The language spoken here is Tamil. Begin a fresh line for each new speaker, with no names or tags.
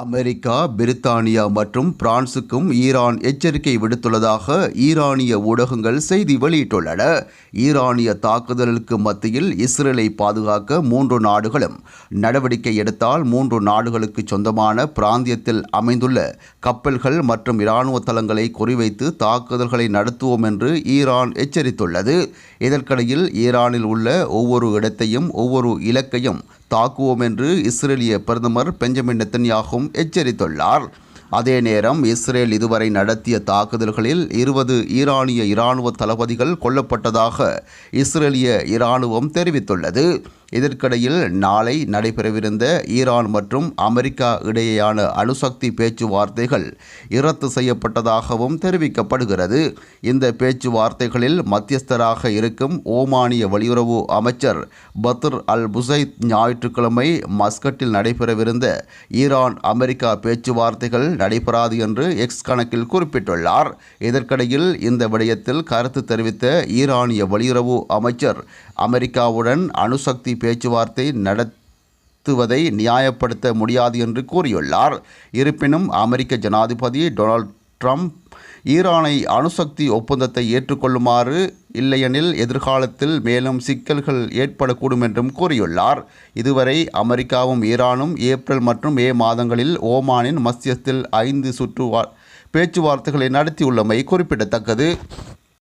அமெரிக்கா பிரித்தானியா மற்றும் பிரான்சுக்கும் ஈரான் எச்சரிக்கை விடுத்துள்ளதாக ஈரானிய ஊடகங்கள் செய்தி வெளியிட்டுள்ளன. ஈரானிய தாக்குதலுக்கு மத்தியில் இஸ்ரேலை பாதுகாக்க மூன்று நாடுகளும் நடவடிக்கை எடுத்தால் மூன்று நாடுகளுக்கு சொந்தமான பிராந்தியத்தில் அமைந்துள்ள கப்பல்கள் மற்றும் இராணுவ தளங்களை குறிவைத்து தாக்குதல்களை நடத்துவோம் என்று ஈரான் எச்சரித்துள்ளது. இதற்கிடையில் ஈரானில் உள்ள ஒவ்வொரு இடத்தையும் ஒவ்வொரு இலக்கையும் தாக்குவோம் என்று இஸ்ரேலிய பிரதமர் பெஞ்சமின் நெத்தன்யாகும் எச்சரித்துள்ளார். அதே நேரம் இஸ்ரேல் இதுவரை நடத்திய தாக்குதல்களில் இருபது ஈரானிய இராணுவ தளபதிகள் கொல்லப்பட்டதாக இஸ்ரேலிய இராணுவம் தெரிவித்துள்ளது. இதற்கிடையில் நாளை நடைபெறவிருந்த ஈரான் மற்றும் அமெரிக்கா இடையேயான அணுசக்தி பேச்சுவார்த்தைகள் இரத்து செய்யப்பட்டதாகவும் தெரிவிக்கப்படுகிறது. இந்த பேச்சுவார்த்தைகளில் மத்தியஸ்தராக இருக்கும் ஓமானிய வெளியுறவு அமைச்சர் பத்ர் அல் புசைத் ஞாயிற்றுக்கிழமை மஸ்கட்டில் நடைபெறவிருந்த ஈரான் அமெரிக்கா பேச்சுவார்த்தைகள் நடைபெறாது என்று எக்ஸ் கணக்கில் குறிப்பிட்டுள்ளார். இதற்கிடையில் இந்த விடயத்தில் கருத்து தெரிவித்த ஈரானிய வெளியுறவு அமைச்சர் அமெரிக்காவுடன் அணுசக்தி பேச்சுவார்த்தை நடத்துவதை நியாயப்படுத்த முடியாது என்று கூறியுள்ளார். இருப்பினும் அமெரிக்க ஜனாதிபதி டொனால்ட் ட்ரம்ப் ஈரானை அணுசக்தி ஒப்பந்தத்தை ஏற்றுக்கொள்ளுமாறு இல்லையெனில் எதிர்காலத்தில் மேலும் சிக்கல்கள் ஏற்படக்கூடும் என்றும் கூறியுள்ளார். இதுவரை அமெரிக்காவும் ஈரானும் ஏப்ரல் மற்றும் மே மாதங்களில் ஓமானின் மத்தியஸ்தில் ஐந்து சுற்று பேச்சுவார்த்தைகளை நடத்தியுள்ளமை குறிப்பிடத்தக்கது.